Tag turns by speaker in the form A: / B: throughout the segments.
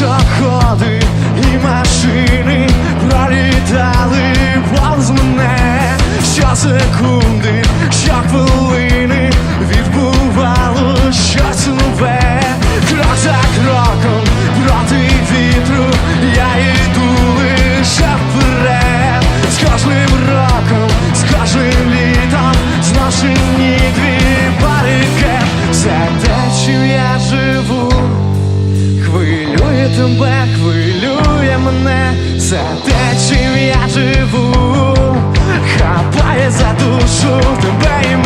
A: пішоходи і машини пролітали повз мене. Щосекунди, тебе, хвилює мене за те, чим я живу, хапає за душу тебе і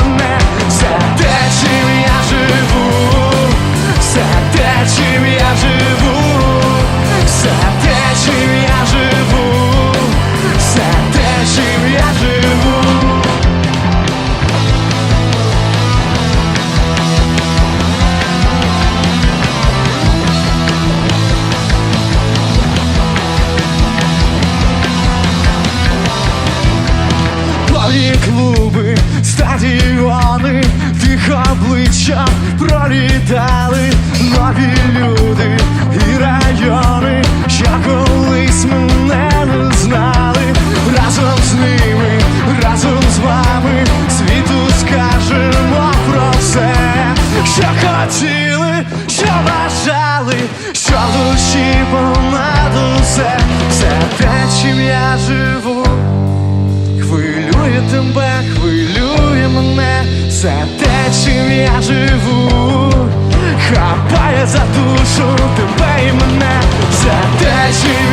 A: хотіли, що бажали, що душі понад усе, все те, чим я живу. Хвилює тебе, хвилює мене, все те, чим я живу, хапає за душу тебе і мене, все те, чим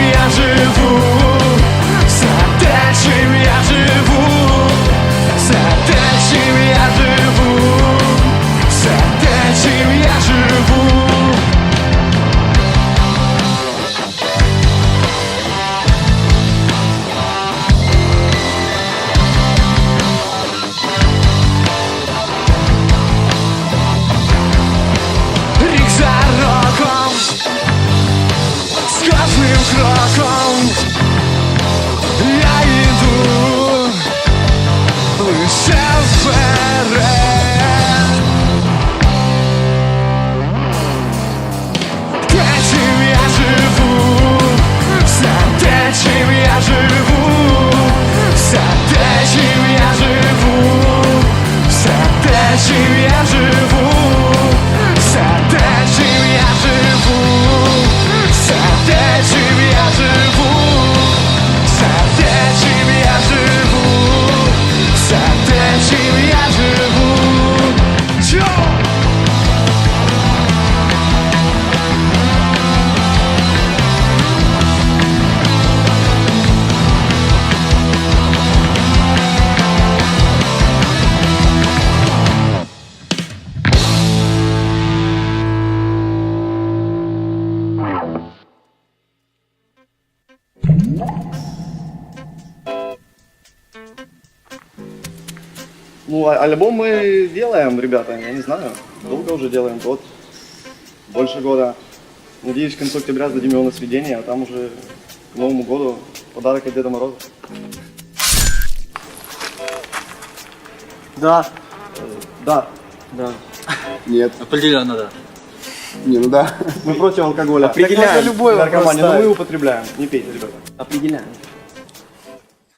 A: з кожним кроком
B: Ну, а- альбом мы делаем, ребята, я не знаю. Долго уже делаем, год, больше года. Надеюсь, к концу октября сдадим его на сведение, а там уже к Новому году подарок от Деда Мороза.
C: Да.
B: Да,
C: Да.
D: Нет.
C: Определенно, да.
D: Не, ну да.
B: мы против алкоголя.
C: Определяем.
B: Как можно любой
C: вопрос
B: наркомания, но мы
C: ставить.
B: употребляем. Не пейте, ребята.
C: Определяем.